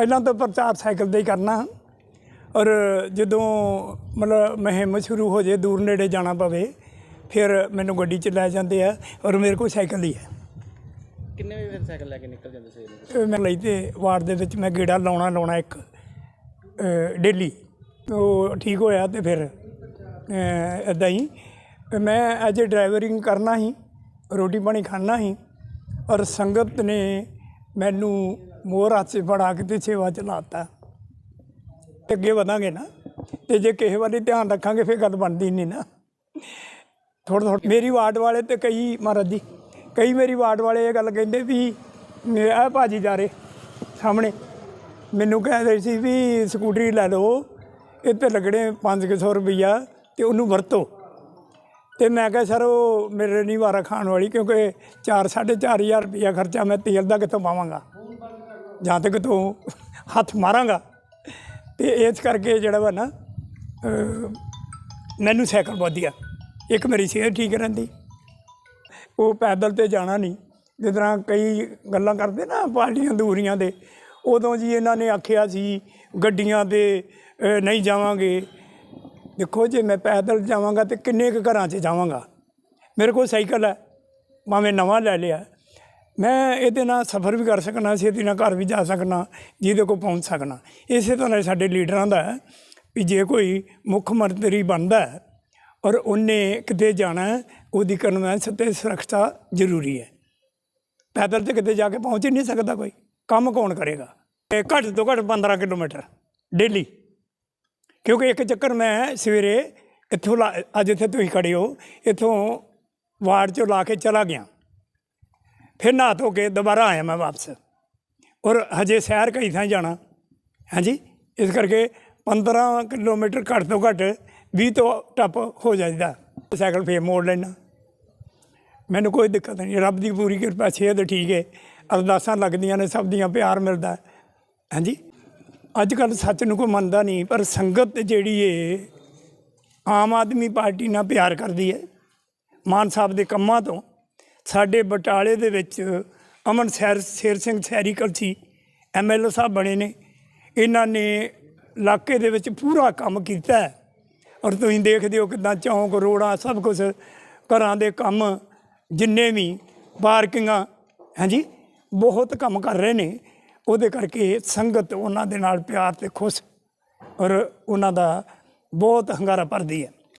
ਪਹਿਲਾਂ ਤਾਂ ਪ੍ਰਚਾਰ ਸਾਈਕਲ ਤੇ ਹੀ ਕਰਨਾ। ਔਰ ਜਦੋਂ ਮਤਲਬ ਮੁਹਿੰਮ ਸ਼ੁਰੂ ਹੋ ਜੇ ਦੂਰ ਨੇੜੇ ਜਾਣਾ ਪਵੇ ਫਿਰ ਮੈਨੂੰ ਗੱਡੀ 'ਚ ਲੈ ਜਾਂਦੇ ਆ ਔਰ ਮੇਰੇ ਕੋਲ ਸਾਈਕਲ ਹੀ ਹੈ। ਕਿੰਨੇ ਵਜੇ ਫਿਰ ਸਾਈਕਲ ਲੈ ਕੇ ਨਿਕਲ ਜਾਂਦੇ ਸਵੇਰ? ਨੂੰ ਇਹ ਮੈਂ ਲਈ ਤੇ ਵਾਰਡ ਦੇ ਵਿੱਚ ਮੈਂ ਗੇੜਾ ਲਾਉਣਾ ਲਾਉਣਾ ਇੱਕ ਡੇਲੀ। ਉਹ ਠੀਕ ਹੋਇਆ ਤੇ ਫਿਰ ਇਦਾਂ ਹੀ ਮੈਂ ਐਜ ਡਰਾਈਵਰਿੰਗ ਕਰਨਾ ਹੀ ਰੋਟੀ ਪਾਣੀ ਖਾਣਾ ਹੀ ਔਰ ਸੰਗਤ ਨੇ ਮੈਨੂੰ ਮੋਹਰ ਹੱਥ ਫੜਾ ਕੇ ਤੇ ਸੇਵਾ ਚਲਾਤਾ ਤੇ ਅੱਗੇ ਵਧਾਂਗੇ ਨਾ। ਤੇ ਜੇ ਕਿਸੇ ਵਾਲੀ ਧਿਆਨ ਰੱਖਾਂਗੇ, ਫਿਰ ਗੱਲ ਬਣਦੀ ਨਹੀਂ ਨਾ। ਥੋੜ੍ਹਾ ਥੋੜ੍ਹਾ, ਮੇਰੀ ਵਾਰਡ ਵਾਲੇ ਤੇ ਕਈ, ਮਹਾਰਾਜ ਜੀ, ਕਈ ਮੇਰੀ ਵਾਰਡ ਵਾਲੇ ਇਹ ਗੱਲ ਕਹਿੰਦੇ ਵੀ ਇਹ ਭਾਜੀ ਜਾ ਰਹੇ ਸਾਹਮਣੇ। ਮੈਨੂੰ ਕਹਿੰਦੇ ਸੀ ਵੀ ਸਕੂਟਰੀ ਲੈ ਲਓ ਇਹ ਤੇ ਲੱਗਣੇ 500 ਰੁਪਈਆ ਤੇ ਉਹਨੂੰ ਵਰਤੋ। ਤੇ ਮੈਂ ਕਿਹਾ, ਸਰ, ਉਹ ਮੇਰੇ ਨਹੀਂ ਵਾਰਾ ਖਾਣ ਵਾਲੀ, ਕਿਉਂਕਿ 4 4500 ਰੁਪਈਆ ਖਰਚਾ ਮੈਂ ਤੇਲ ਦਾ ਕਿੱਥੋਂ ਪਾਵਾਂਗਾ? ਜਾਂ ਤੱਕ ਕਿਤੋਂ ਹੱਥ ਮਾਰਾਂਗਾ। ਤੇ ਇਸ ਕਰਕੇ ਜਿਹੜਾ ਵਾ ਨਾ ਮੈਨੂੰ ਸਾਈਕਲ ਵਧੀਆ। ਇੱਕ ਮੇਰੀ ਸਿਹਤ ਠੀਕ ਰਹਿੰਦੀ। ਉਹ ਪੈਦਲ ਤੇ ਜਾਣਾ ਨਹੀਂ। ਜਿਸ ਤਰ੍ਹਾਂ ਕਈ ਗੱਲਾਂ ਕਰਦੇ ਨਾ ਪਾਰਟੀਆਂ ਦੂਰੀਆਂ ਦੇ, ਉਦੋਂ ਜੀ ਇਹਨਾਂ ਨੇ ਆਖਿਆ ਸੀ, ਗੱਡੀਆਂ ਤੇ ਨਹੀਂ ਜਾਵਾਂਗੇ। ਦੇਖੋ ਜੇ ਮੈਂ ਪੈਦਲ ਜਾਵਾਂਗਾ ਤੇ ਕਿੰਨੇ ਕੁ ਘਰਾਂ 'ਚ ਜਾਵਾਂਗਾ। ਮੇਰੇ ਕੋਲ ਸਾਈਕਲ ਹੈ। ਭਾਵੇਂ ਨਵਾਂ ਲੈ ਲਿਆ। ਮੈਂ ਇਹਦੇ ਨਾਲ ਸਫ਼ਰ ਵੀ ਕਰ ਸਕਣਾ ਛੇਤੀ ਨਾਲ ਘਰ ਵੀ ਜਾ ਸਕਣਾ ਜਿਹਦੇ ਕੋਲ ਪਹੁੰਚ ਸਕਣਾ ਇਸੇ ਤਰ੍ਹਾਂ ਸਾਡੇ ਲੀਡਰਾਂ ਦਾ ਵੀ ਜੇ ਕੋਈ ਮੁੱਖ ਮੰਤਰੀ ਬਣਦਾ ਔਰ ਉਹਨੇ ਕਿਤੇ ਜਾਣਾ ਉਹਦੀ ਕਨਵੈਂਸ ਤੇ ਸੁਰੱਖਿਆ ਜ਼ਰੂਰੀ ਹੈ। ਪੈਦਲ ਤੇ ਕਿਤੇ ਜਾ ਕੇ ਪਹੁੰਚ ਹੀ ਨਹੀਂ ਸਕਦਾ ਕੋਈ। ਕੰਮ ਕੌਣ ਕਰੇਗਾ? ਇਹ ਘੱਟ ਤੋਂ ਘੱਟ 15 ਕਿਲੋਮੀਟਰ, ਡੇਲੀ। ਕਿਉਂਕਿ ਇੱਕ ਚੱਕਰ ਮੈਂ ਸਵੇਰੇ ਇੱਥੋਂ ਲਾ- ਅੱਜ ਇੱਥੇ ਤੁਸੀਂ ਖੜੇ ਹੋ, ਇੱਥੋਂ ਵਾਰਡ ਚੋਂ ਲਾ ਕੇ ਚਲਾ ਗਿਆ। ਫਿਰ ਨਹਾ ਧੋ ਕੇ ਦੁਬਾਰਾ ਆਇਆ ਮੈਂ ਵਾਪਸ। ਔਰ ਹਜੇ ਸ਼ਹਿਰ ਕਈ ਥਾਂ ਜਾਣਾ। ਹਾਂਜੀ? ਇਸ ਕਰਕੇ 15 ਕਿਲੋਮੀਟਰ ਘੱਟ ਤੋਂ ਘੱਟ 20 ਤੋਂ ਟੱਪ ਹੋ ਜਾਂਦਾ ਸਾਈਕਲ ਫੇਰ ਮੋੜ ਲੈਣਾ। ਮੈਨੂੰ ਕੋਈ ਦਿੱਕਤ ਨਹੀਂ। ਰੱਬ ਦੀ ਪੂਰੀ ਕਿਰਪਾ, ਸਿਹਤ ਠੀਕ ਹੈ ਅਰਦਾਸਾਂ ਲੱਗਦੀਆਂ ਨੇ, ਸਭ ਦੀਆਂ ਪਿਆਰ ਮਿਲਦਾ। ਹੈ। ਹਾਂਜੀ? ਅੱਜ ਕੱਲ ਸੱਚ ਨੂੰ ਕੋਈ ਮੰਨਦਾ ਨਹੀਂ, ਪਰ ਸੰਗਤ ਜਿਹੜੀ ਏ, ਆਮ ਆਦਮੀ ਪਾਰਟੀ ਨਾਲ ਪਿਆਰ ਕਰਦੀ ਹੈ ਮਾਨ ਸਾਹਿਬ ਦੇ ਕੰਮਾਂ ਤੋਂ। ਸਾਡੇ ਬਟਾਲੇ ਦੇ ਵਿੱਚ ਅਮਨ ਸੈਰ ਸ਼ੇਰ ਸਿੰਘ ਸੈਰੀ ਕਲਸੀ ਐਮਐਲਏ ਸਾਹਿਬ ਬਣੇ ਨੇ। ਇਹਨਾਂ ਨੇ ਇਲਾਕੇ ਦੇ ਵਿੱਚ ਪੂਰਾ ਕੰਮ ਕੀਤਾ ਹੈ। ਔਰ ਤੁਸੀਂ ਦੇਖਦੇ ਹੋ ਕਿਦਾਂ ਚੌਂਕ, ਰੋੜਾਂ, ਸਭ ਕੁਝ ਘਰਾਂ ਦੇ ਕੰਮ, ਜਿੰਨੇ ਵੀ ਪਾਰਕਿੰਗਾਂ, ਹਾਂਜੀ, ਬਹੁਤ ਕੰਮ ਕਰ ਰਹੇ ਨੇ। ਉਹਦੇ ਕਰਕੇ ਸੰਗਤ ਉਹਨਾਂ ਦੇ ਨਾਲ ਪਿਆਰ ਤੇ ਖੁਸ਼ ਔਰ ਉਹਨਾਂ ਦਾ ਬਹੁਤ ਹੰਗਾਰਾ ਭਰਦੀ ਹੈ।